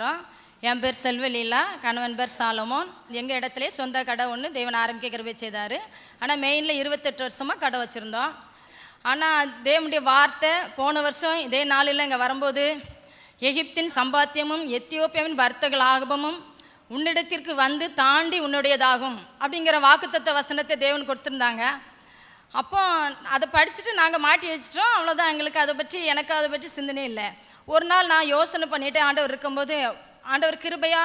வரோம். என் பேர் செல்வலீலா கணவன் பேர் சாலமோன். எங்கள் இடத்துல சொந்த கடை ஒன்று தேவன் ஆரம்பிக்க கிருபை செய்தார். ஆனால் மெயினில் இருபத்தெட்டு வருஷமாக கடை வச்சுருந்தோம். ஆனால் தேவனுடைய வார்த்தை போன வருஷம் இதே நாளில் இங்கே வரும்போது எகிப்தின் சம்பாத்தியமும் எத்தியோப்பியாவின் வர்த்தக லாபமும் உன்னிடத்திற்கு வந்து தாண்டி உன்னுடையதாகும் அப்படிங்கிற வாக்குத்தத்த வசனத்தை தேவன் கொடுத்துருந்தாங்க. அப்போ அதை படிச்சுட்டு நாங்கள் மாட்டி வச்சிட்டோம். அவ்வளோதான் எங்களுக்கு அதை பற்றி எனக்கு அதை பற்றி சிந்தனை இல்லை. ஒரு நாள் நான் யோசனை பண்ணிட்டு ஆண்டவர் இருக்கும்போது ஆண்டவர் கிருபையா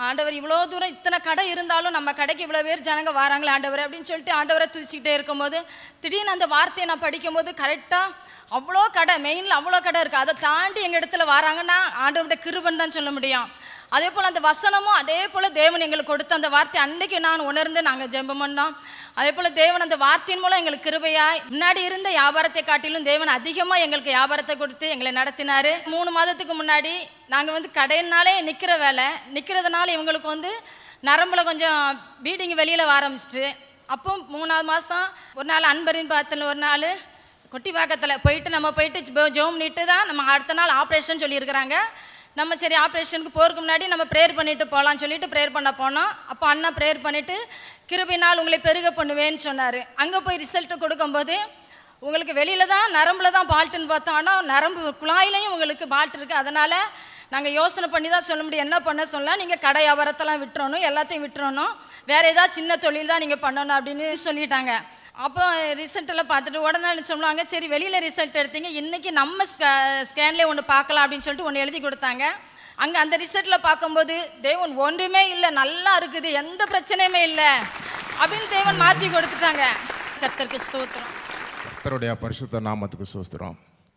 ஆண்டவர் இவ்வளோ தூரம் இத்தனை கடை இருந்தாலும் நம்ம கடைக்கு இவ்வளோ பேர் ஜனங்க வராங்களே ஆண்டவர் அப்படின்னு சொல்லிட்டு ஆண்டவரை துதிச்சிக்கிட்டே இருக்கும்போது திடீர்னு அந்த வார்த்தையை நான் படிக்கும்போது கரெக்டாக அவ்வளோ கடை மெயினில் அவ்வளோ கடை இருக்குது அதை தாண்டி எங்கள் இடத்துல வராங்கன்னா ஆண்டவருடைய கிருபன் தான் சொல்ல முடியும். அதே போல் அந்த வசனமும் அதே போல் தேவன் எங்களுக்கு கொடுத்த அந்த வார்த்தை அன்னைக்கு நான் உணர்ந்து நாங்கள் ஜெபம் பண்ணோம். அதே போல் தேவன் அந்த வார்த்தையின் மூலம் எங்களுக்கு கிருபையாய் முன்னாடி இருந்த வியாபாரத்தை காட்டிலும் தேவன் அதிகமாக எங்களுக்கு வியாபாரத்தை கொடுத்து எங்களை நடத்தினார். மூணு மாதத்துக்கு முன்னாடி நாங்கள் வந்து கடையினாலே நிற்கிற வேலை நிற்கிறதுனால இவங்களுக்கு வந்து நரம்புல கொஞ்சம் பீடிங் வெளியில் வர ஆரம்பிச்சிட்டு அப்போ மூணாவது மாதம் ஒரு நாள் அன்பரின் பார்த்தல ஒரு நாள் கொட்டி வாக்கத்தில் போயிட்டு நம்ம போயிட்டு ஜோம் நிட்டு தான் நம்ம அடுத்த நாள் ஆப்ரேஷன் சொல்லியிருக்கிறாங்க. நம்ம சரி ஆப்ரேஷனுக்கு போகிறதுக்கு முன்னாடி நம்ம ப்ரேயர் பண்ணிட்டு போகலான்னு சொல்லிட்டு ப்ரேயர் பண்ண போனோம். அப்போ அண்ணா ப்ரேயர் பண்ணிவிட்டு கிருபினால் உங்களை பெருக பண்ணுவேன்னு சொன்னார். அங்கே போய் ரிசல்ட்டு கொடுக்கும்போது உங்களுக்கு வெளியில் தான் நரம்பில் தான் பால்ட்டுன்னு பார்த்தோம். ஆனால் நரம்பு குழாயிலையும் உங்களுக்கு பால்ட் இருக்குது அதனால் நாங்கள் யோசனை பண்ணி தான் சொல்ல முடியும். என்ன பண்ண சொல்லலாம் நீங்கள் கடை வியாபாரத்தெல்லாம் விட்டுறணும் எல்லாத்தையும் விட்டுறணும். வேறு ஏதாவது சின்ன தொழில் தான் நீங்கள் பண்ணணும் அப்படின்னு சொல்லிட்டாங்க. அப்போ ரிசல்ட்டெல்லாம் பார்த்துட்டு உடனே சொல்லுவாங்க சரி வெளியில் ரிசல்ட் எடுத்தீங்க இன்றைக்கி நம்ம ஸ்கேன்லேயே ஒன்று பார்க்கலாம் அப்படின்னு சொல்லிட்டு ஒன்று எழுதி கொடுத்தாங்க. அங்கே அந்த ரிசல்ட்டில் பார்க்கும்போது தேவன் ஒன்றுமே இல்லை நல்லா இருக்குது எந்த பிரச்சனையுமே இல்லை அப்படின்னு தேவன் மாற்றி கொடுத்துட்டாங்க. கத்தருக்கு ஸ்தோத்திரம். கர்த்தருடைய பரிசுத்த நாமத்துக்கு சோஸ்திரம்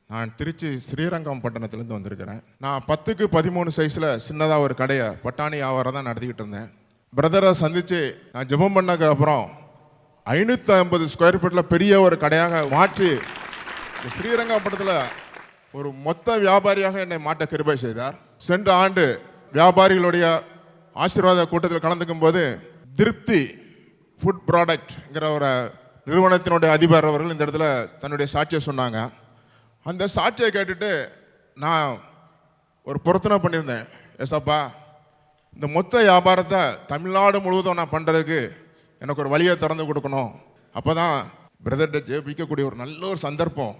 நான் திருச்சி ஸ்ரீரங்கம் பட்டணத்துலேருந்து வந்திருக்கிறேன். நான் பத்துக்கு பதிமூணு சைஸில் சின்னதாக ஒரு கடையை பட்டாணி வியாபாரம் தான் நடத்திக்கிட்டு இருந்தேன். பிரதரை சந்தித்து நான் ஜெபம் பண்ணக்கு அப்புறம் ஐநூற்றி ஐம்பது ஸ்கொயர் ஃபீட்டில் பெரிய ஒரு கடையாக மாற்றி ஸ்ரீரங்கப்பட்டத்தில் ஒரு மொத்த வியாபாரியாக என்னை மாட்ட கிருபை செய்தார். சென்ற ஆண்டு வியாபாரிகளுடைய ஆசீர்வாத கூட்டத்தில் கலந்துக்கும் போது திருப்தி ஃபுட் ப்ராடக்ட்ங்கிற ஒரு நிறுவனத்தினுடைய அதிபர் அவர்கள் இந்த இடத்துல தன்னுடைய சாட்சியை சொன்னாங்க. அந்த சாட்சியை கேட்டுட்டு நான் ஒரு பொருத்தனை பண்ணியிருந்தேன். எஸ்அப்பா இந்த மொத்த வியாபாரத்தை தமிழ்நாடு முழுவதும் நான் பண்ணுறதுக்கு எனக்கு ஒரு வழியை திறந்து கொடுக்கணும். அப்போ தான் பிரதர்கிட்ட ஜெபிக்கக்கூடிய ஒரு நல்ல ஒரு சந்தர்ப்பம்.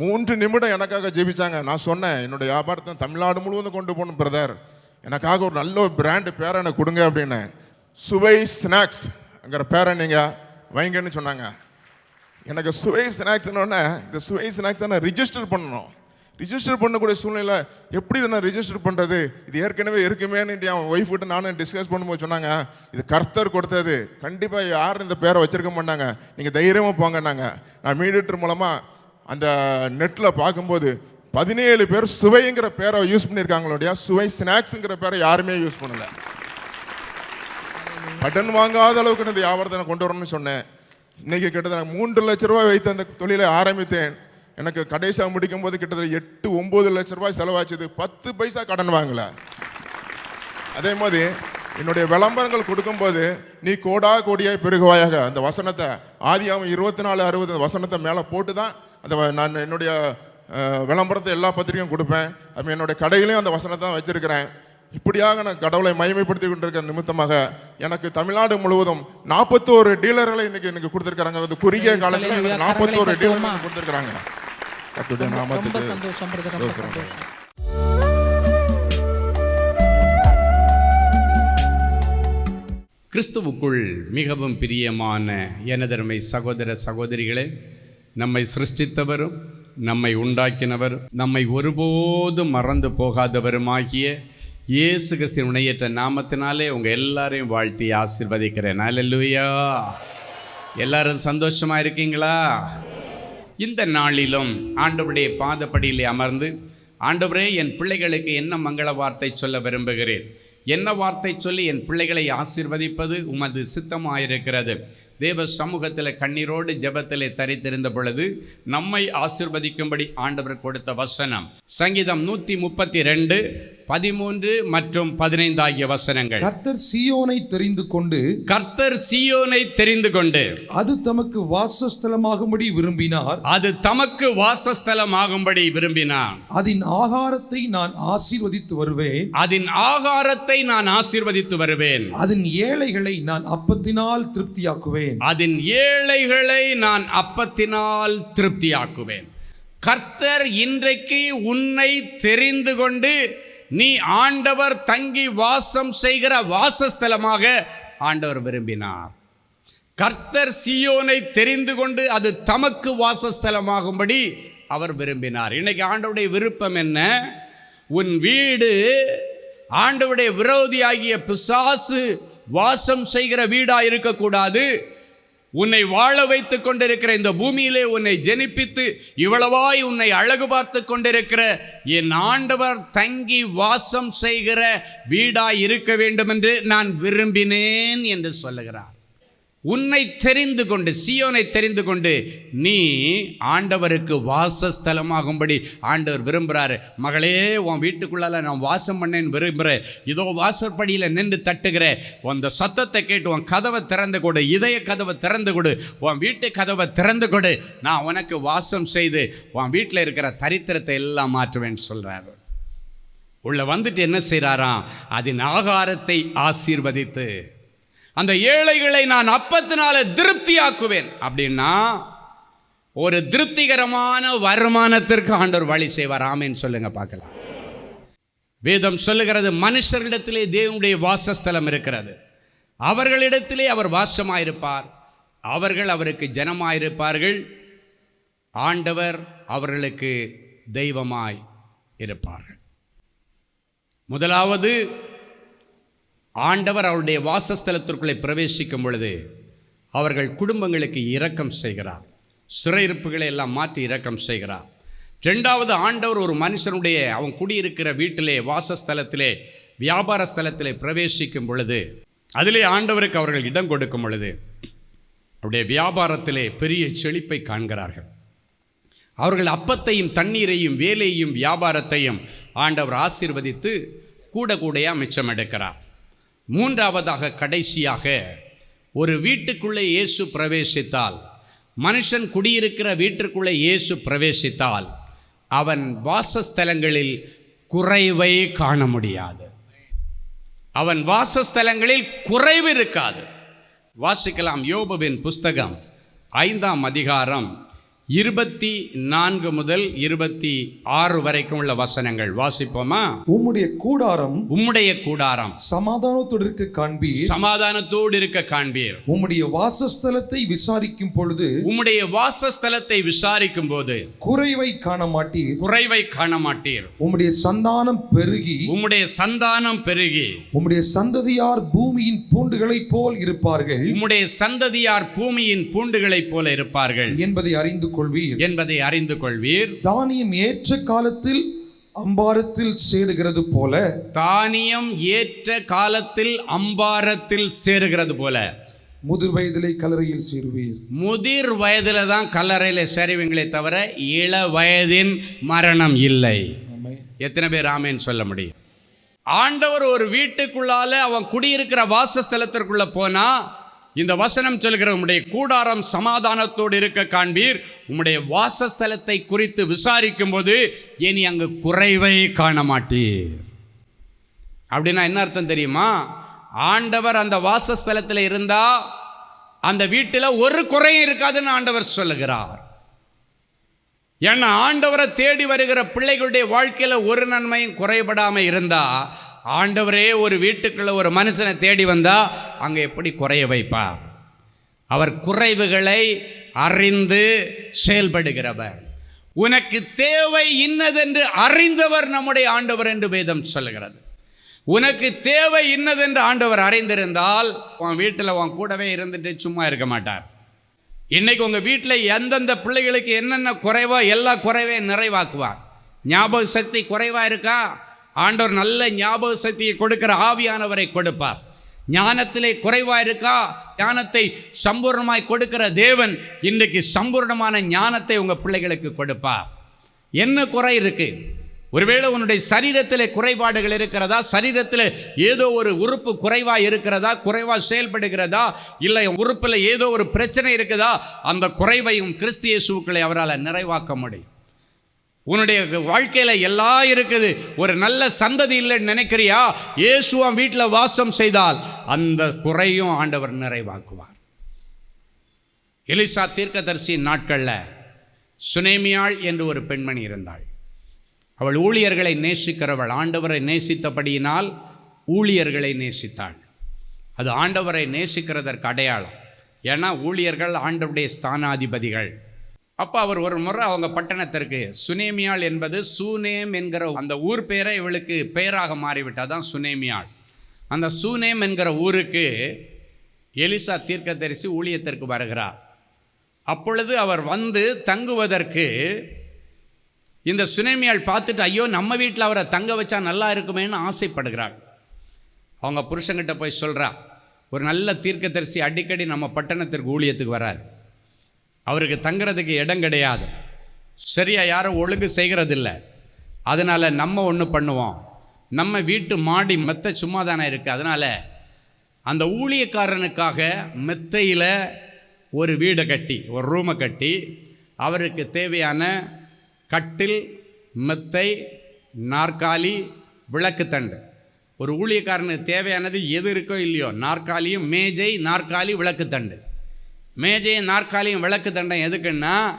மூன்று நிமிடம் எனக்காக ஜெபிச்சாங்க. நான் சொன்னேன் என்னுடைய வியாபாரத்தை தமிழ்நாடு முழுவதும் கொண்டு போகணும் பிரதர் எனக்காக ஒரு நல்ல ஒரு பிராண்டு பேரை எனக்கு கொடுங்க அப்படின்னு. சுவை ஸ்நாக்ஸ்ங்கிற பேரை நீங்கள் வைங்கன்னு சொன்னாங்க. எனக்கு சுவை ஸ்நாக்ஸ்னோடனே இந்த சுவை ஸ்நாக்ஸை நான் ரிஜிஸ்டர் பண்ணணும். ரிஜிஸ்டர் பண்ணக்கூடிய சூழ்நிலை எப்படி இதை நான் ரிஜிஸ்டர் பண்ணுறது இது ஏற்கனவே இருக்குமேன்னு என் ஒய்ஃப் கிட்ட நானும் டிஸ்கஸ் பண்ணும்போது சொன்னாங்க. இது கர்த்தர் கொடுத்தது. கண்டிப்பாக யாரும் இந்த பேரை வச்சிருக்க மாட்டாங்க. நீங்கள் தைரியமாக போங்கன்னாங்க நான் மீடியேட்டர் மூலமாக அந்த நெட்டில் பார்க்கும்போது பதினேழு பேர் சுவைங்கிற பேரை யூஸ் பண்ணியிருக்காங்களோடைய சுவை ஸ்நாக்ஸுங்கிற பேரை யாருமே யூஸ் பண்ணலை. கடன் வாங்காத அளவுக்கு நான் இந்த வியாபாரத்தை நான் கொண்டு வரணும்னு சொன்னேன். இன்றைக்கி கிட்டத்தட்ட மூன்று லட்ச ரூபாய் வைத்து அந்த தொழிலை ஆரம்பித்தேன். எனக்கு கடைசியாக முடிக்கும் போது கிட்டத்தட்ட எட்டு ஒன்பது லட்ச ரூபாய் செலவாச்சுது. பத்து பைசா கடன் வாங்கல. அதே மாதிரி என்னுடைய விளம்பரங்கள் கொடுக்கும்போது நீ கோடா கோடியாய் பெருகுவாயாக. அந்த வசனத்தை ஆதியாவும் இருபத்தி நாலு அறுபது அந்த வசனத்தை மேலே போட்டு தான் அந்த நான் என்னுடைய விளம்பரத்தை எல்லா பத்திரிகையும் கொடுப்பேன். அது என்னுடைய கடையிலையும் அந்த வசனத்தை தான் வச்சிருக்கிறேன். இப்படியாக நான் கடவுளை மகிமைப்படுத்தி கொண்டிருக்க நிமித்தமாக. எனக்கு தமிழ்நாடு முழுவதும் நாற்பத்தோரு டீலர்களை இன்னைக்கு எனக்கு கொடுத்துருக்காங்க அது குறுகிய காலத்தில் எனக்கு நாற்பத்தோரு? டீலர்கள் கொடுத்துருக்காங்க கர்த்தருடைய ரொம்ப நாமத்துக்கு சந்தோஷம் பிரதர் ரொம்ப ஸ்தோத்திரம். சந்தோஷம். கிறிஸ்துவுக்குள் மிகவும் பிரியமான எனதருமை சகோதர சகோதரிகளே நம்மை சிருஷ்டித்தவரும் நம்மை உண்டாக்கினவரும் நம்மை ஒருபோதும் மறந்து போகாதவருமாகிய இயேசு கிறிஸ்தின் உணையற்ற நாமத்தினாலே உங்கள் எல்லாரையும் வாழ்த்தி ஆசிர்வதிக்கிறேன். அல்லேலூயா எல்லாரும் சந்தோஷமா இருக்கீங்களா? இந்த நாளிலும் ஆண்டவருடைய பாதப்படியிலே அமர்ந்து ஆண்டவரே என் பிள்ளைகளுக்கு என்ன மங்கள வார்த்தை சொல்ல விரும்புகிறேன்? என்ன வார்த்தை சொல்லி என் பிள்ளைகளை ஆசிர்வதிப்பது உமது சித்தமாயிருக்கிறது. தேவ சமூகத்தில் கண்ணீரோடு ஜபத்திலே தரித்திருந்த பொழுது நம்மை ஆசிர்வதிக்கும்படி ஆண்டவர் கொடுத்த வசனம். சங்கீதம் நூற்றி முப்பத்தி ரெண்டு பதிமூன்று மற்றும் பதினைந்து ஆகிய வசனங்கள். கர்த்தர் சீயோனை தெரிந்து கொண்டு கர்த்தர் சீயோனை தெரிந்து கொண்டு. அது தமக்கு வாசஸ்தலமாகும்படி விரும்பினார். அது தமக்கு வாசஸ்தலமாகும்படி விரும்பினான் அதன் ஆகாரத்தை நான் ஆசீர்வதித்து வருவேன். அதன் ஆகாரத்தை நான் ஆசீர்வதித்து வருவேன். அதன் ஏழைகளை நான் அப்பத்தினால் திருப்தியாக்குவேன். அதன் ஏழைகளை நான் அப்பத்தினால் திருப்தியாக்குவேன். கர்த்தர் இன்றைக்கு உன்னை தெரிந்து கொண்டு நீ ஆண்டவர் தங்கி வாசம் செய்கிற வாசஸ்தலமாக ஆண்டவர் விரும்பினார். கர்த்தர் சியோனை தெரிந்து கொண்டு அது தமக்கு வாசஸ்தலமாகும்படி அவர் விரும்பினார். இன்னைக்கு ஆண்டவுடைய விருப்பம் என்ன? உன் வீடு ஆண்டவுடைய விரோதியாகிய பிசாசு வாசம் செய்கிற வீடாக இருக்கக்கூடாது உன்னை வாழ வைத்துக் கொண்டிருக்கிற இந்த பூமியிலே உன்னை ஜெனிப்பித்து இவ்வளவாய் உன்னை அழகு பார்த்து கொண்டிருக்கிற என் ஆண்டவர் தங்கி வாசம் செய்கிற வீடாய் இருக்க வேண்டும் என்று நான் விரும்பினேன் என்று சொல்லுகிறார். உன்னை தெரிந்து கொண்டு சியோனை தெரிந்து கொண்டு நீ ஆண்டவருக்கு வாசஸ்தலமாகும்படி ஆண்டவர் விரும்புகிறாரு மகளே உன் வீட்டுக்குள்ளால நான் வாசம் பண்ணேன்னு விரும்புகிறேன் இதோ வாசற்படியில் நின்று தட்டுகிறேன் அந்த சத்தத்தை கேட்டு உன் கதவை திறந்து கொடு இதய கதவை திறந்து கொடு உன் வீட்டு கதவை திறந்து கொடு. நான் உனக்கு வாசம் செய்து உன் வீட்டில் இருக்கிற தரித்திரத்தை எல்லாம் மாற்றுவேன்னு சொல்கிறாரு உள்ளே வந்துட்டு என்ன செய்கிறாராம் அதன் ஆகாரத்தை ஆசீர்வதித்து அந்த ஏழைகளை நான் அப்பத்தினால திருப்தியாக்குவேன். அப்படின்னா ஒரு திருப்திகரமான வருமானத்திற்கு ஆண்டவர் வழி செய்வார். ஆமேன்னு சொல்லுங்க பார்க்கலாம். வேதம் சொல்லுகிறது மனுஷர்களிடத்திலே தேவனுடைய வாசஸ்தலம் இருக்கிறது. அவர்களிடத்திலே அவர் வாசமாயிருப்பார். அவர்கள் அவருக்கு ஜனமாயிருப்பார்கள். ஆண்டவர் அவர்களுக்கு தெய்வமாய் இருப்பார்கள். முதலாவது ஆண்டவர் அவருடைய வாசஸ்தலத்திற்குள்ளே பிரவேசிக்கும் பொழுது அவர்கள் குடும்பங்களுக்கு இரக்கம் செய்கிறார். சிறையிருப்புகளை எல்லாம் மாற்றி இரக்கம் செய்கிறார். ரெண்டாவது ஆண்டவர் ஒரு மனுஷனுடைய அவன் குடியிருக்கிற வீட்டிலே வாசஸ்தலத்திலே வியாபார ஸ்தலத்திலே பிரவேசிக்கும் பொழுது அதிலே ஆண்டவருக்கு அவர்கள் இடம் கொடுக்கும் பொழுது அவருடைய வியாபாரத்திலே பெரிய செழிப்பை காண்கிறார்கள். அவர்கள் அப்பத்தையும் தண்ணீரையும் வேலையையும் வியாபாரத்தையும் ஆண்டவர் ஆசீர்வதித்து கூட கூடையாக மிச்சம் எடுக்கிறார். மூன்றாவதாக கடைசியாக ஒரு வீட்டுக்குள்ளே இயேசு பிரவேசித்தால் மனுஷன் குடியிருக்கிற வீட்டிற்குள்ளே இயேசு பிரவேசித்தால் அவன் வாசஸ்தலங்களில் குறைவை காண முடியாது. அவன் வாசஸ்தலங்களில் குறைவு இருக்காது. வாசிக்கலாம் யோபுவின் புஸ்தகம் ஐந்தாம் அதிகாரம் இருபத்தி நான்கு முதல் இருபத்தி ஆறு வரைக்கும் உள்ள வசனங்கள். வாசிப்போமா? உம்முடைய கூடாரம் உம்முடைய கூடாரம். சமாதானத்தோடு இருக்க காண்பீர். சமாதானத்தோடு இருக்க காண்பீர். உம்முடைய வாசஸ்தலத்தை விசாரிக்கும் பொழுது உம்முடைய வாசஸ்தலத்தை விசாரிக்கும் போது குறைவை காண மாட்டீர் குறைவை காண மாட்டீர் உம்முடைய சந்தானம் பெருகி உம்முடைய சந்தானம் பெருகி உம்முடைய சந்ததியார் பூமியின் பூண்டுகளைப் போல் இருப்பார்கள். உம்முடைய சந்ததியார் பூமியின் பூண்டுகளைப் போல இருப்பார்கள். என்பதை அறிந்து கொள்வீர் என்பதை அறிந்து கொள்வீர் தானியம் ஏற்ற காலத்தில் அம்பாரத்தில் சேருகிறது போல தானியம் ஏற்ற காலத்தில் அம்பாரத்தில் சேருகிறது போல. முதிர் வயதிலே கலரையில் சேருவீர். முதிர் வயதில் தான் கல்லறையில் சேருவீங்களே தவிர இள வயதின் மரணம் இல்லை. எத்தனை பேர் ஆமேன்னு சொல்ல முடியும்? ஆண்டவர் ஒரு வீட்டுக்குள்ளால அவன் குடியிருக்கிற வாசஸ்தலத்திற்குள்ள போனா இந்த வசனம் சொல்கிற உம்முடைய கூடாரம் சமாதானத்தோடு இருக்க காண்பீர். உம்முடைய வாசஸ்தலத்தை குறித்து விசாரிக்கும் போது இனி அங்கு குறைவை காண மாட்டீர் அப்படின்னா என்ன அர்த்தம் தெரியுமா? ஆண்டவர் அந்த வாசஸ்தலத்தில் இருந்தா அந்த வீட்டில் ஒரு குறையும் இருக்காதுன்னு ஆண்டவர் சொல்லுகிறார். ஏன்னா ஆண்டவரை தேடி வருகிற பிள்ளைகளுடைய வாழ்க்கையில் ஒரு நன்மையும் குறைபடாமல் இருந்தால் ஆண்டவரே ஒரு வீட்டுக்குள்ளே ஒரு மனுஷனை தேடி வந்தால் அங்கே எப்படி குறைய வைப்பார்? அவர் குறைவுகளை அறிந்து செயல்படுகிறவர். உனக்கு தேவை இன்னதென்று அறிந்தவர் நம்முடைய ஆண்டவர் என்று வேதம் சொல்லுகிறது. உனக்கு தேவை இன்னதென்று ஆண்டவர் அறிந்திருந்தால் உன் வீட்டில் உன் கூடவே இருந்துட்டு சும்மா இருக்க மாட்டார். இன்றைக்கி உங்கள் வீட்டில் எந்தெந்த பிள்ளைகளுக்கு என்னென்ன குறைவோ எல்லா குறைவையும் நிறைவாக்குவார். ஞாபக சக்தி குறைவாக இருக்கா? ஆண்டவர் நல்ல ஞாபக சக்தியை கொடுக்கிற ஆவியானவரை கொடுப்பார். ஞானத்திலே குறைவாக இருக்கா? ஞானத்தை சம்பூர்ணமாய் கொடுக்கிற தேவன் இன்றைக்கு சம்பூர்ணமான ஞானத்தை உங்கள் பிள்ளைகளுக்கு கொடுப்பார். என்ன குறை இருக்குது ஒருவேளை உன்னுடைய சரீரத்தில் குறைபாடுகள் இருக்கிறதா? சரீரத்தில் ஏதோ ஒரு உறுப்பு குறைவாக இருக்கிறதா? குறைவாக செயல்படுகிறதா? இல்லை உறுப்பில் ஏதோ ஒரு பிரச்சனை இருக்குதா? அந்த குறைவையும் கிறிஸ்திய இயேசுக்களை அவரால் நிறைவாக்க முடியும். உன்னுடைய வாழ்க்கையில் எல்லாம் இருக்குது. ஒரு நல்ல சந்ததி இல்லைன்னு நினைக்கிறியா? இயேசுவான் வீட்டில் வாசம் செய்தால் அந்த குறையும் ஆண்டவர் நிறைவாக்குவார். எலிசா தீர்க்கதரிசி நாட்களில் சுனேமியாள் என்று ஒரு பெண்மணி இருந்தாள். அவள் ஊழியர்களை நேசிக்கிறவள். ஆண்டவரை நேசித்தபடியினால் ஊழியர்களை நேசித்தாள். அது ஆண்டவரை நேசிக்கிறதற்கு அடையாளம். ஏன்னா ஊழியர்கள் ஆண்டவருடைய ஸ்தானாதிபதிகள். அப்போ அவர் ஒரு முறை அவங்க பட்டணத்திற்கு சுனேமியாள் என்பது சூனேம் என்கிற அந்த ஊர் பேரை இவளுக்கு பெயராக மாறிவிட்டால் தான் சுனேமியாள். அந்த சூனேம் என்கிற ஊருக்கு எலிசா தீர்க்கதரிசி ஊழியத்திற்கு வருகிறார். அப்பொழுது அவர் வந்து தங்குவதற்கு இந்த சுனேமியாள் பார்த்துட்டு ஐயோ நம்ம வீட்டில் அவரை தங்க வச்சா நல்லா இருக்குமேன்னு ஆசைப்படுகிறாள். அவங்க புருஷங்கிட்ட போய் சொல்கிறா ஒரு நல்ல தீர்க்கதரிசி அடிக்கடி நம்ம பட்டணத்திற்கு ஊழியத்துக்கு வரார். அவருக்கு தங்குறதுக்கு இடம் கிடையாது. சரியாக யாரும் ஒழுங்கு செய்கிறதில்ல. அதனால் நம்ம ஒன்று பண்ணுவோம். நம்ம வீட்டு மாடி மெத்தை சும்மா தானே இருக்குது அதனால் அந்த ஊழியக்காரனுக்காக மெத்தையில் ஒரு வீடை கட்டி ஒரு ரூமை கட்டி அவருக்கு தேவையான கட்டில் மெத்தை நாற்காலி விளக்குத்தண்டு ஒரு ஊழியக்காரனுக்கு தேவையானது எது இருக்கோ இல்லையோ நாற்காலியும் மேஜை நாற்காலி விளக்குத்தண்டு மேஜையும் நாற்காலியும் விளக்கு தண்டம் எதுக்குன்னா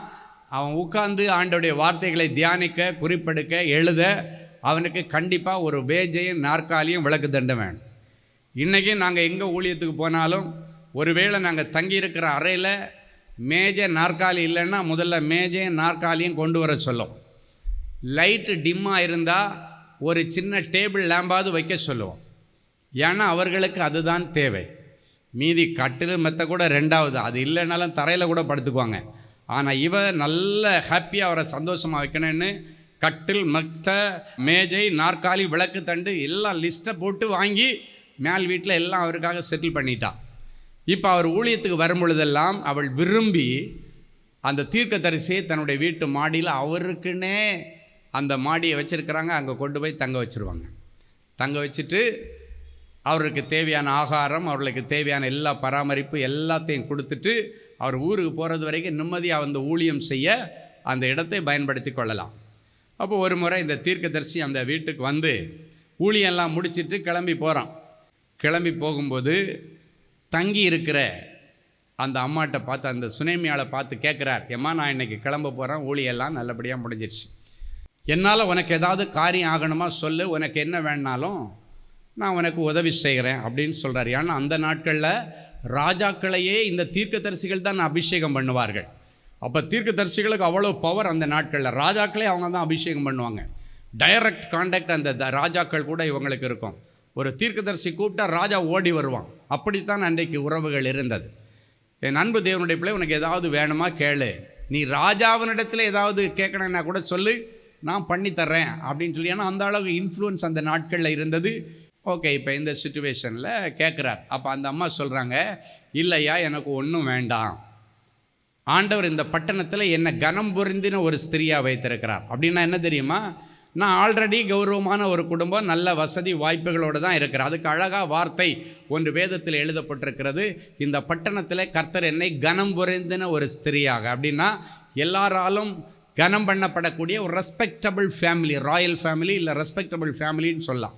அவன் உட்கார்ந்து ஆண்டோடைய வார்த்தைகளை தியானிக்க குறிப்பெடுக்க எழுத அவனுக்கு கண்டிப்பாக ஒரு மேஜையும் நாற்காலியும் விளக்கு தண்டம் வேணும். இன்றைக்கி நாங்கள் எங்கே ஊழியத்துக்கு போனாலும் ஒருவேளை நாங்கள் தங்கியிருக்கிற அறையில் மேஜை நாற்காலி இல்லைன்னா முதல்ல மேஜையும் நாற்காலியும் கொண்டு வர சொல்லும். லைட்டு டிம்மாக இருந்தால் ஒரு சின்ன டேபிள் லேம்பாவது வைக்க சொல்லுவோம். ஏன்னா அவர்களுக்கு அதுதான் தேவை. மீதி கட்டில் மெத்த கூட ரெண்டாவது. அது இல்லைனாலும் தரையில் கூட படுத்துக்குவாங்க. ஆனால் இவ நல்ல ஹாப்பியாக அவரை சந்தோஷமாக வைக்கணும்னு கட்டில் மெத்த மேஜை நாற்காலி விளக்கு தண்டு எல்லாம் லிஸ்ட்டை போட்டு வாங்கி மேல் வீட்டில் எல்லாம் அவருக்காக செட்டில் பண்ணிட்டா. இப்போ அவர் ஊழியத்துக்கு வரும் பொழுதெல்லாம் அவள் விரும்பி அந்த தீர்க்க தரிசியை தன்னுடைய வீட்டு மாடியில் அவருக்குன்னே அந்த மாடியை வச்சுருக்கிறாங்க. அங்கே கொண்டு போய் தங்க வச்சுருவாங்க. தங்க வச்சுட்டு அவருக்கு தேவையான ஆகாரம் அவர்களுக்கு தேவையான எல்லா பராமரிப்பு எல்லாத்தையும் கொடுத்துட்டு அவர் ஊருக்கு போகிறது வரைக்கும் நிம்மதியாக வந்து ஊழியம் செய்ய அந்த இடத்தை பயன்படுத்தி கொள்ளலாம். அப்போ ஒரு முறை இந்த தீர்க்கதரிசி அந்த வீட்டுக்கு வந்து ஊழியெல்லாம் முடிச்சிட்டு கிளம்பி போகிறான் கிளம்பி போகும்போது தங்கி இருக்கிற அந்த அம்மாட்ட பார்த்து அந்த சுனேமியாளை பார்த்து கேட்குறார் ஏம்மா நான் இன்னைக்கு கிளம்ப போகிறேன் ஊழியெல்லாம் நல்லபடியாக முடிஞ்சிருச்சு. என்னால் உனக்கு ஏதாவது காரியம் ஆகணுமா சொல்லு உனக்கு என்ன வேணாலும் நான் உனக்கு உதவி செய்கிறேன் அப்படின்னு சொல்கிறார் ஏன்னா அந்த நாட்களில் ராஜாக்களையே இந்த தீர்க்கதரிசிகள் தான் அபிஷேகம் பண்ணுவார்கள். அப்போ தீர்க்கதரிசிகளுக்கு அவ்வளோ பவர் அந்த நாட்களில். ராஜாக்களே அவங்க தான் அபிஷேகம் பண்ணுவாங்க. டைரக்ட் காண்டாக்ட் அந்த த- ராஜாக்கள் கூட இவங்களுக்கு இருக்கும். ஒரு தீர்க்கதரிசி கூப்பிட்டா ராஜா ஓடி வருவான். அப்படித்தான் அன்றைக்கு உறவுகள் இருந்தது. என் அன்பு தேவனுடைய பிள்ளை உனக்கு ஏதாவது வேணுமா கேளு. நீ ராஜாவினிடத்தில் ஏதாவது கேட்கணுன்னா கூட சொல்லு. நான் பண்ணித்தர்றேன் அப்படின்னு சொல்லி. ஏன்னா அந்த அளவுக்கு இன்ஃப்ளூயன்ஸ் அந்த நாட்களில் இருந்தது. ஓகே இப்போ இந்த சுச்சுவேஷனில் கேட்குறார் அப்போ அந்த அம்மா சொல்கிறாங்க இல்லையா எனக்கு ஒன்றும் வேண்டாம். ஆண்டவர் இந்த பட்டணத்தில் என்னை கனம் பொருந்தின ஒரு ஸ்திரியாக வைத்திருக்கிறார். அப்படின்னா என்ன தெரியுமா? நான் ஆல்ரெடி கௌரவமான ஒரு குடும்பம் நல்ல வசதி வாய்ப்புகளோடு தான் இருக்கிறேன். அதுக்கு அழகாக வார்த்தை ஒன்று வேதத்தில் எழுதப்பட்டிருக்கிறது இந்த பட்டணத்தில் கர்த்தர் என்னை கனம் பொருந்தின ஒரு ஸ்திரியாக. அப்படின்னா எல்லாராலும் கனம் பண்ணப்படக்கூடிய ஒரு ரெஸ்பெக்டபிள் ஃபேமிலி ராயல் ஃபேமிலி இல்லை ரெஸ்பெக்டபிள் ஃபேமிலின்னு சொல்லலாம்.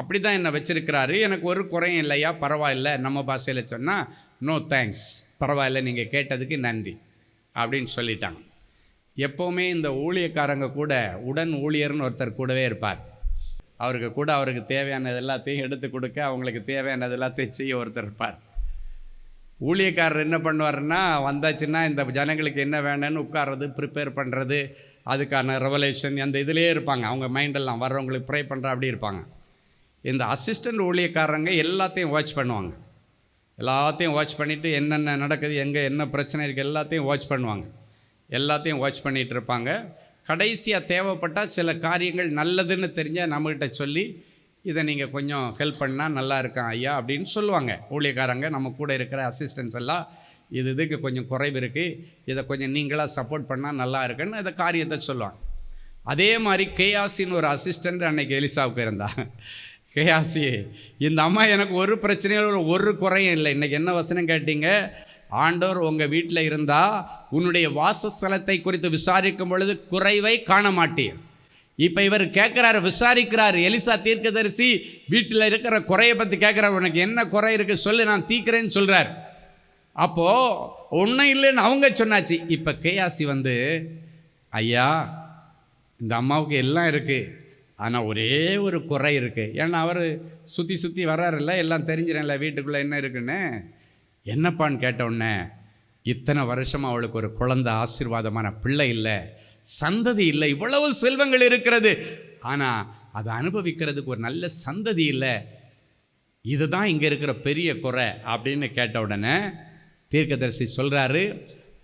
அப்படி தான் என்னை வச்சிருக்கிறாரு. எனக்கு ஒரு குறையும் இல்லையா? பரவாயில்ல. நம்ம பாஷையில் சொன்னால் நோ தேங்க்ஸ் பரவாயில்ல நீங்கள் கேட்டதுக்கு நன்றி. அப்படின்னு சொல்லிட்டாங்க. எப்போவுமே இந்த ஊழியக்காரங்க கூட உடன் ஊழியர்னு ஒருத்தர் கூடவே இருப்பார். அவருக்கு கூட அவருக்கு தேவையானது எல்லாத்தையும் எடுத்து கொடுக்க அவங்களுக்கு தேவையானது எல்லாத்தையும் செய்ய ஒருத்தர் இருப்பார். ஊழியக்காரர் என்ன பண்ணுவாருன்னா வந்தாச்சுன்னா இந்த ஜனங்களுக்கு என்ன வேணும்னு உட்கார்றது ப்ரிப்பேர் பண்ணுறது அதுக்கான ரெவலேஷன் அந்த இதுலேயே இருப்பாங்க. அவங்க மைண்டெல்லாம் வர்றவங்களுக்கு ப்ரே பண்ணுற அப்படி இருப்பாங்க. இந்த அசிஸ்டன்ட் ஊழியக்காரங்க எல்லாத்தையும் வாட்ச் பண்ணுவாங்க. எல்லாத்தையும் வாட்ச் பண்ணிவிட்டு என்னென்ன நடக்குது எங்கே என்ன பிரச்சனை இருக்குது எல்லாத்தையும் வாட்ச் பண்ணுவாங்க. எல்லாத்தையும் வாட்ச் பண்ணிகிட்டு இருப்பாங்க. கடைசியாக தேவைப்பட்டால் சில காரியங்கள் நல்லதுன்னு தெரிஞ்சால் நம்மக்கிட்ட சொல்லி இதை நீங்கள் கொஞ்சம் ஹெல்ப் பண்ணால் நல்லா இருக்கும் ஐயா அப்படின்னு சொல்லுவாங்க. ஊழியக்காரங்க நம்ம கூட இருக்கிற அசிஸ்டன்ஸ் எல்லாம் இது இதுக்கு கொஞ்சம் குறைவு இருக்குது இதை கொஞ்சம் நீங்களாக சப்போர்ட் பண்ணால் நல்லா இருக்குன்னு இந்த காரியத்தை சொல்லுவாங்க. அதே மாதிரி கேயாசின்னு ஒரு அசிஸ்டண்ட் அன்னைக்கு எலிசாவுக்கு இருந்தா. கேயாசி. இந்த அம்மா எனக்கு ஒரு பிரச்சனையும் ஒரு குறையும் இல்லை. இன்றைக்கி என்ன வசனம் கேட்டீங்க? ஆண்டோர் உங்கள் வீட்டில் இருந்தால் உன்னுடைய வாசஸ்தலத்தை குறித்து விசாரிக்கும் பொழுது குறைவை காண மாட்டீர் இப்போ இவர் கேட்குறாரு விசாரிக்கிறார். எலிசா தீர்க்கதரிசி வீட்டில் இருக்கிற குறையை பற்றி கேட்குறாரு உனக்கு என்ன குறை இருக்குது சொல்லு நான் தீக்கிறேன்னு சொல்கிறார் அப்போது ஒன்றும் இல்லைன்னு அவங்க சொன்னாச்சு. இப்போ கேயாசி வந்து ஐயா இந்த அம்மாவுக்கு எல்லாம் இருக்குது ஆனால் ஒரே ஒரு குறை இருக்குது ஏன்னா அவர் சுற்றி சுற்றி வர்றாருல்ல எல்லாம் தெரிஞ்சிடல வீட்டுக்குள்ளே என்ன இருக்குன்னு. என்னப்பான்னு கேட்ட உடனே இத்தனை வருஷமாக அவளுக்கு ஒரு குழந்தை ஆசீர்வாதமான பிள்ளை இல்லை சந்ததி இல்லை இவ்வளவு செல்வங்கள் இருக்கிறது. ஆனால் அதை அனுபவிக்கிறதுக்கு ஒரு நல்ல சந்ததி இல்லை. இதுதான் இங்கே இருக்கிற பெரிய குறை அப்படின்னு கேட்ட உடனே தீர்க்கதரிசி சொல்கிறாரு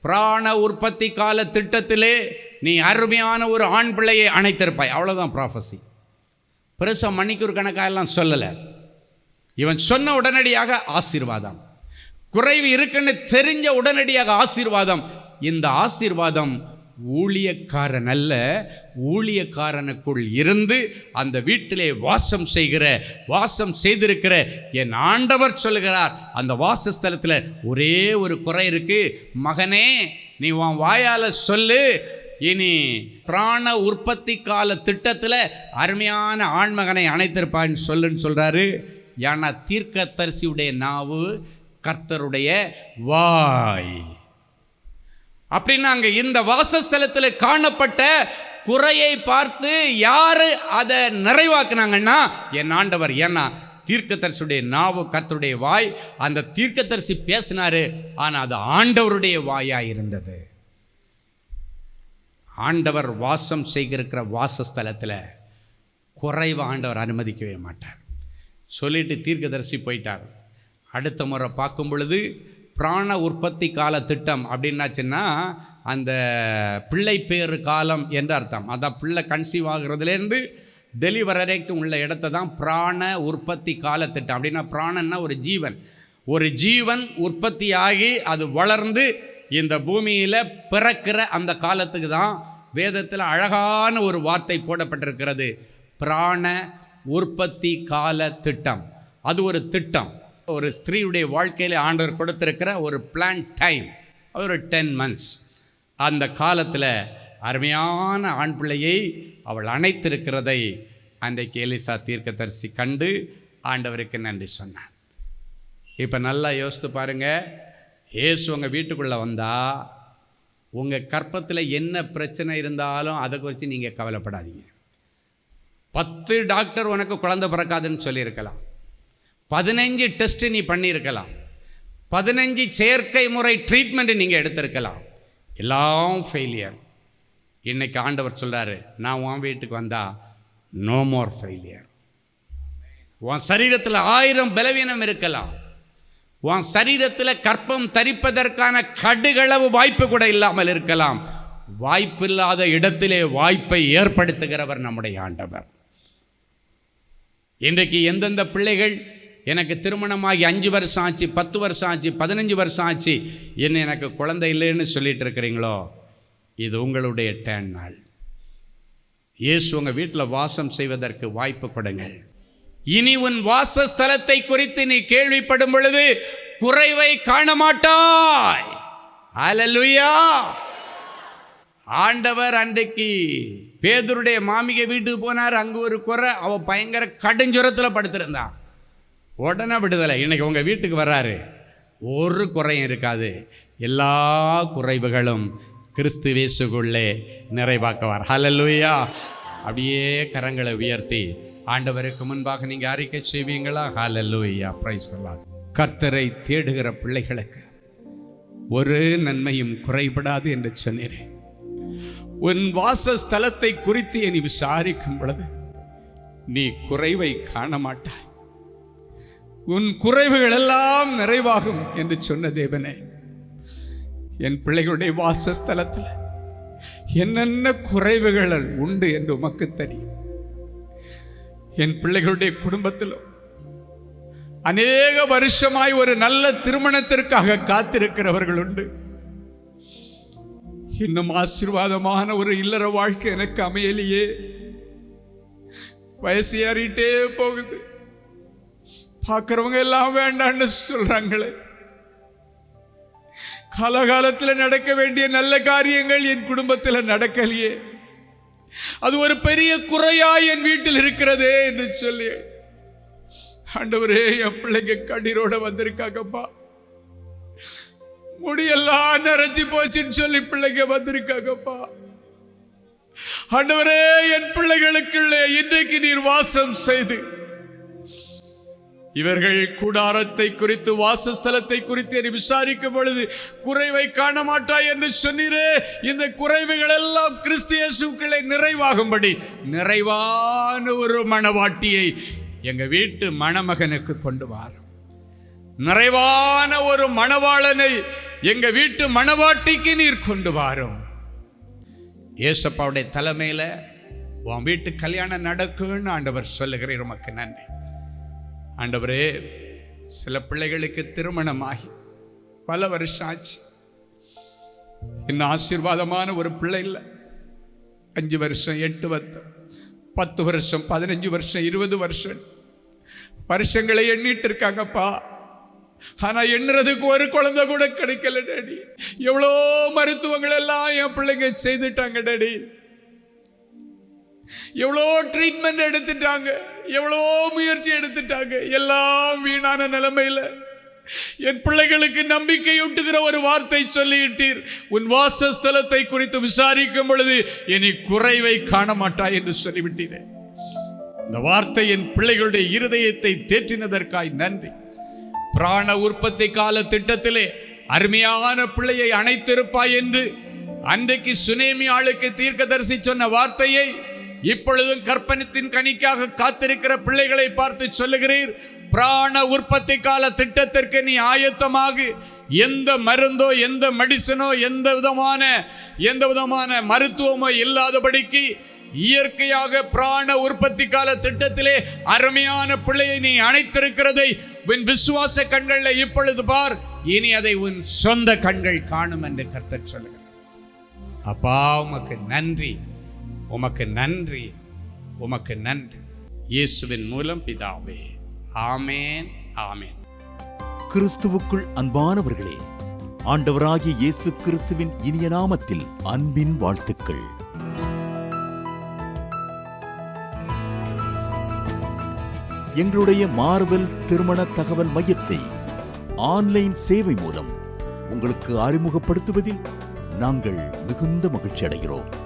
பிராண உற்பத்தி கால திட்டத்திலே நீ அருமையான ஒரு ஆண் பிள்ளையை அணைத்திருப்பாய். அவ்வளோதான் ப்ராஃபஸி பெருசாக மணிக்கூர் கணக்காயெல்லாம் சொல்லலை. இவன் சொன்ன உடனடியாக ஆசீர்வாதம். குறைவு இருக்குன்னு தெரிஞ்ச உடனடியாக ஆசீர்வாதம். இந்த ஆசீர்வாதம் ஊழியக்காரன் அல்ல ஊழியக்காரனுக்குள் இருந்து அந்த வீட்டிலே வாசம் செய்கிற வாசம் செய்திருக்கிற என் ஆண்டவர் சொல்லுகிறார். அந்த வாசஸ்தலத்தில் ஒரே ஒரு குறை இருக்கு. மகனே நீ உன் வாயால் சொல்லு இனி பிராண உற்பத்தி கால திட்டத்தில் அருமையான ஆண்மகனை அணைத்திருப்பான்னு சொல்லுன்னு சொல்கிறாரு ஏன்னா தீர்க்கத்தரிசியுடைய நாவு கர்த்தருடைய வாய். அப்படின்னா அங்கே இந்த வாசஸ்தலத்தில் காணப்பட்ட குறையை பார்த்து யார் அதை நிறைவாக்குனாங்கன்னா என் ஆண்டவர். ஏன்னா தீர்க்கதரிசியுடைய நாவு கர்த்தருடைய வாய் அந்த தீர்க்கதரிசி பேசினாரு ஆனால் அது ஆண்டவருடைய வாயாக இருந்தது. ஆண்டவர் வாசம் செய்கிருக்கிற வாசஸ்தலத்தில் குறைவு ஆண்டவர் அனுமதிக்கவே மாட்டார். சொல்லிட்டு தீர்க்கதரிசி போயிட்டார். அடுத்த முறை பார்க்கும் பொழுது பிராண உற்பத்தி கால திட்டம் அப்படின்னாச்சுன்னா அந்த பிள்ளை பேறு காலம் என்று அர்த்தம். அதான் பிள்ளை கன்சீவ் ஆகுறதுலேருந்து டெலிவரி வரைக்கும் உள்ள இடத்த தான் பிராண உற்பத்தி கால திட்டம். அப்படின்னா பிராணன்னா ஒரு ஜீவன். ஒரு ஜீவன் உற்பத்தியாகி அது வளர்ந்து இந்த பூமியில் பிறக்கிற அந்த காலத்துக்கு தான் வேதத்தில் அழகான ஒரு வார்த்தை போடப்பட்டிருக்கிறது. பிராண உற்பத்தி கால திட்டம். அது ஒரு திட்டம். ஒரு ஸ்திரீயுடைய வாழ்க்கையில் ஆண்டவர் கொடுத்திருக்கிற ஒரு பிளான் டைம் ஒரு டென் மந்த்ஸ் அந்த காலத்தில் அருமையான ஆண் பிள்ளையை அவள் அணைத்திருக்கிறதை அன்றைக்கு எலிசா தீர்க்கதரிசி கண்டு ஆண்டவருக்கு நன்றி சொன்னான். இப்போ நல்லா யோசித்து பாருங்கள் ஏசு உங்கள் வீட்டுக்குள்ளே வந்தால் உங்கள் கற்பத்தில் என்ன பிரச்சனை இருந்தாலும் அதை குறித்து நீங்கள் கவலைப்படாதீங்க. பத்து டாக்டர் உனக்கு குழந்தை பிறக்காதுன்னு சொல்லியிருக்கலாம். பதினஞ்சு டெஸ்ட்டு நீ பண்ணியிருக்கலாம். பதினஞ்சு செயற்கை முறை ட்ரீட்மெண்ட்டு நீங்கள் எடுத்திருக்கலாம். எல்லாம் ஃபெயிலியர் இன்றைக்கி ஆண்டவர் சொல்கிறாரு நான் உன் வீட்டுக்கு வந்தால் நோ மோர் ஃபெயிலியர் உன் சரீரத்தில் ஆயிரம் பலவீனம் இருக்கலாம். உன் சரீரத்தில் கற்பம் தரிப்பதற்கான கடுகளவு வாய்ப்பு கூட இல்லாமல் இருக்கலாம். வாய்ப்பில்லாத இடத்திலே வாய்ப்பை ஏற்படுத்துகிறவர் நம்முடைய ஆண்டவர். இன்றைக்கு எந்தெந்த பிள்ளைகள் எனக்கு திருமணமாகி அஞ்சு வருஷம் ஆச்சு பத்து வருஷம் ஆச்சு பதினஞ்சு வருஷம் ஆச்சு என்ன எனக்கு குழந்தை இல்லைன்னு சொல்லிட்டு இருக்கிறீங்களோ? இது உங்களுடைய டேன் நாள். இயேசு உங்கள் வீட்டில் வாசம் செய்வதற்கு வாய்ப்பு கொடுங்கள். இனி உன் வாசஸ்தலத்தை குறித்து நீ கேள்விப்படும் பொழுது குறைவை காண மாட்டாய் அலலுயா ஆண்டவர் அன்றைக்கு பேதுருடைய மாமிகை வீட்டுக்கு போனார். அங்கே ஒரு குறை அவ பயங்கர கடுஞ்சுரத்தில் படுத்திருந்தான். உடனே விடுதலை. இன்னைக்கு உங்கள் வீட்டுக்கு வர்றாரு. ஒரு குறையும் இருக்காது. எல்லா குறைவுகளும் கிறிஸ்து இயேசுக்குள்ளே நிறைவாக்குவார். ஹலலுயா அப்படியே கரங்களை உயர்த்தி ஆண்டவருக்கு முன்பாக நீங்கள் அறிக்கை செய்வீங்களா? ஹalleluya பிரைஸ் கர்த்தரை தேடுகிற பிள்ளைகளுக்கு ஒரு நன்மையும் குறைபடாது என்று சொன்னேன். உன் வாசஸ்தலத்தை குறித்து நீ விசாரிக்கும் பொழுது நீ குறைவை காண மாட்டாய் உன் குறைவுகள் எல்லாம் நிறைவாகும் என்று சொன்ன தேவனே என் பிள்ளைகளுடைய வாசஸ்தலத்தில் என்னென்ன குறைவுகள் உண்டு என்று உமக்கு தெரியும். என் பிள்ளைகளுடைய குடும்பத்திலும் அநேக வருஷமாய் ஒரு நல்ல திருமணத்திற்காக காத்திருக்கிறவர்கள் உண்டு. இன்னும் ஆசீர்வாதமான ஒரு இல்லற வாழ்க்கை எனக்கு அமையலையே. வயசு ஏறிட்டே போகுது. பார்க்குறவங்க எல்லாம் வேண்டான்னு சொல்றாங்களே. காலகாலத்தில் நடக்க வேண்டிய நல்ல காரியங்கள் என் குடும்பத்தில் நடக்கலையே. அது ஒரு பெரிய குறையா என் வீட்டில் இருக்கிறதே என்று சொல்லி. ஆண்டவரே என் பிள்ளைங்க கண்ணீரோட வந்திருக்காங்கப்பா. முடியெல்லாம் நிறைஞ்சி போச்சுன்னு சொல்லி பிள்ளைங்க வந்திருக்காங்கப்பா. ஆண்டவரே என் பிள்ளைகளுக்குள்ளே இன்றைக்கு நீர் வாசம் செய்து. இவர்கள் கூடாரத்தை குறித்து வாசஸ்தலத்தை குறித்து என்னை விசாரிக்கும் பொழுது குறைவை காண மாட்டாய் என்று சொன்னீரே. இந்த குறைவுகள் எல்லாம் கிறிஸ்தியசுக்களை நிறைவாகும்படி நிறைவான ஒரு மணவாட்டியை எங்கள் வீட்டு மணமகனுக்கு கொண்டு வாரும் நிறைவான ஒரு மணவாளனை எங்கள் வீட்டு மணவாட்டிக்கு நீர் கொண்டு வாரும். ஏசப்பாவுடைய தலைமையில் உன் வீட்டு கல்யாணம் நடக்குன்னு ஆண்டவர் சொல்லுகிறேன் உமக்கு நன்றி. ஆண்டவரே சில பிள்ளைகளுக்கு திருமணமாகி பல வருஷம் ஆச்சு. இன்னும் ஆசீர்வாதமான ஒரு பிள்ளை இல்லை. அஞ்சு வருஷம் எட்டு வருஷம் பத்து வருஷம் பதினஞ்சு வருஷம் இருபது வருஷம். வருஷங்களை எண்ணிட்டு இருக்காங்கப்பா. ஆனால் எண்ணுறதுக்கு ஒரு குழந்தை கூட கிடைக்கல டேடி. எவ்வளோ மருத்துவங்கள் எல்லாம் என் பிள்ளைங்க செய்துட்டாங்க டேடி. எவ்வளோ ட்ரீட்மெண்ட் எடுத்துட்டாங்க எவ்வளோ முயற்சி எடுத்துட்டாங்க எல்லாம் வீணான நிலைமையில. என் பிள்ளைகளுக்கு நம்பிக்கையூட்டுகிற ஒரு வார்த்தை சொல்லிவிட்டீர். உன் வாசஸ்தலத்தை குறித்து விசாரிக்கும் பொழுது இனி குறைவை காண மாட்டாய் என்று சொல்லிவிட்டீரேன் இந்த வார்த்தை என் பிள்ளைகளுடைய இருதயத்தை தேற்றினதற்காய் நன்றி. பிராண உற்பத்தி கால திட்டத்திலே அருமையான பிள்ளையை அணைத்திருப்பாய் என்று அன்றைக்கு சுனேமி ஆளுக்கு தீர்க்கதரிசி சொன்ன வார்த்தையை இப்பொழுதும் கற்பனத்தின் கனிக்காக காத்திருக்கிற பிள்ளைகளை பார்த்து சொல்லுகிறீர் பிராண உற்பத்தி கால திட்டத்திற்கு நீ ஆயத்தமாகு. எந்த மருந்தோ எந்த மெடிசனோ எந்த விதமான எந்த விதமான மருத்துவமோ இல்லாதபடிக்கு இயற்கையாக பிராண உற்பத்தி கால திட்டத்திலே அருமையான பிள்ளையை நீ அணைத்திருக்கிறதை உன் விசுவாச கண்களில் இப்பொழுது பார். இனி அதை உன் சொந்த கண்கள் காணும் என்று கர்த்தர் சொல்லுகிறார். அப்பா உமக்கு நன்றி. உமக்கு நன்றி உமக்கு நன்றி. இயேசுவின் மூலம் பிதாவே ஆமேன் ஆமேன். கிறிஸ்துவுக்குள் அன்பானவர்களே ஆண்டவராகிய இயேசு கிறிஸ்துவின் இனிய நாமத்தில் அன்பின் வாழ்த்துக்கள். எங்களுடைய மார்வெல் திருமண தகவல் மையத்தை ஆன்லைன் சேவை மூலம் உங்களுக்கு அறிமுகப்படுத்துவதில் நாங்கள் மிகுந்த மகிழ்ச்சி அடைகிறோம்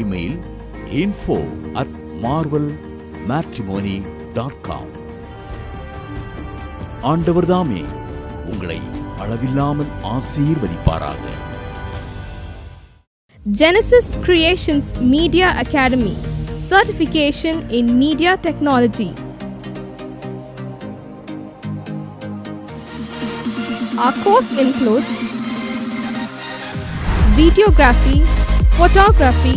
Email info at Marvel matrimony dot com ஆண்டவர்தாமே உங்களை அளவில்லாமல் ஆசீர்வதிப்பாராக Genesis Creations Media Academy Certification in Media Technology. Our course includes videography, photography,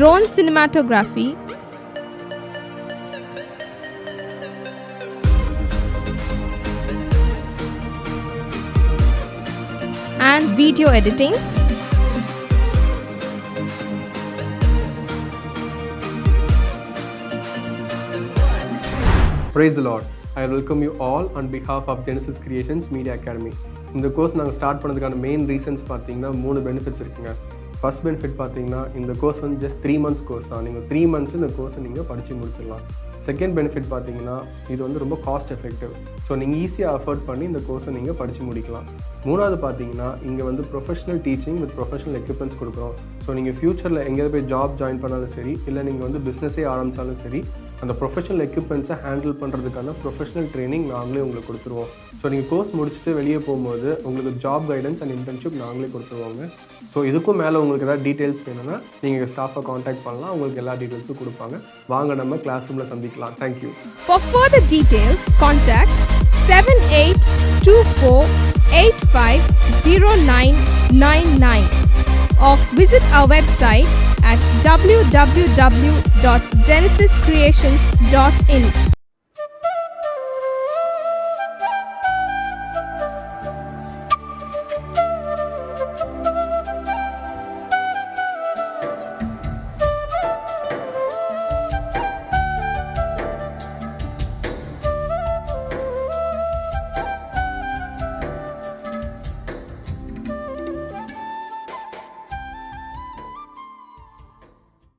drone cinematography, and video editing. Praise the Lord. I welcome you all on behalf of Genesis Creations Media Academy. இந்த course நாங்கள் start பண்ணதுக்கான main reasons பார்த்தீங்கன்னா மூணு benefits இருக்குங்க first benefit பார்த்தீங்கன்னா இந்த course வந்து just three months course தான் நீங்கள் த்ரீ மந்த்ஸ் இந்த கோர்ஸை நீங்கள் படித்து முடிச்சிடலாம். செகண்ட் பெனிஃபிட் பார்த்தீங்கன்னா இது வந்து ரொம்ப காஸ்ட் எஃபெக்டிவ் ஸோ நீங்கள் ஈஸியாக அஃபோர்ட் பண்ணி இந்த கோர்ஸை நீங்கள் படித்து முடிக்கலாம். மூணாவது பார்த்தீங்கன்னா இங்கே வந்து professional teaching with professional equipments கொடுக்குறோம். ஸோ நீங்கள் ஃப்யூச்சரில் எங்கேயாவது போய் ஜாப் ஜாயின் பண்ணாலும் சரி இல்லை நீங்கள் வந்து பிஸ்னஸே ஆரம்பித்தாலும் சரி அந்த ப்ரொஃபஷனல் எக்யூப்மெண்ட்ஸை ஹேண்டில் பண்ணுறதுக்கான ப்ரொஃபஷனல் ட்ரைனிங் நாங்களே உங்களுக்கு கொடுத்துருவோம். ஸோ நீங்கள் கோர்ஸ் முடிச்சுட்டு வெளியே போகும்போது உங்களுக்கு ஜாப் கைடன்ஸ் அண்ட் இன்டர்ன்ஷிப் நாங்களே கொடுத்துருவாங்க. ஸோ இதுக்கும் மேலே உங்களுக்கு ஏதாவது டீட்டெயில்ஸ் வேணும்னா நீங்கள் ஸ்டாஃபை காண்டாக்ட் பண்ணலாம். உங்களுக்கு எல்லா டீட்டெயில்ஸும் கொடுப்பாங்க. வாங்க நம்ம கிளாஸ் ரூமில் சந்திக்கலாம் thank you For further details, contact 7824850999 or visit our website at www.genesiscreations.in.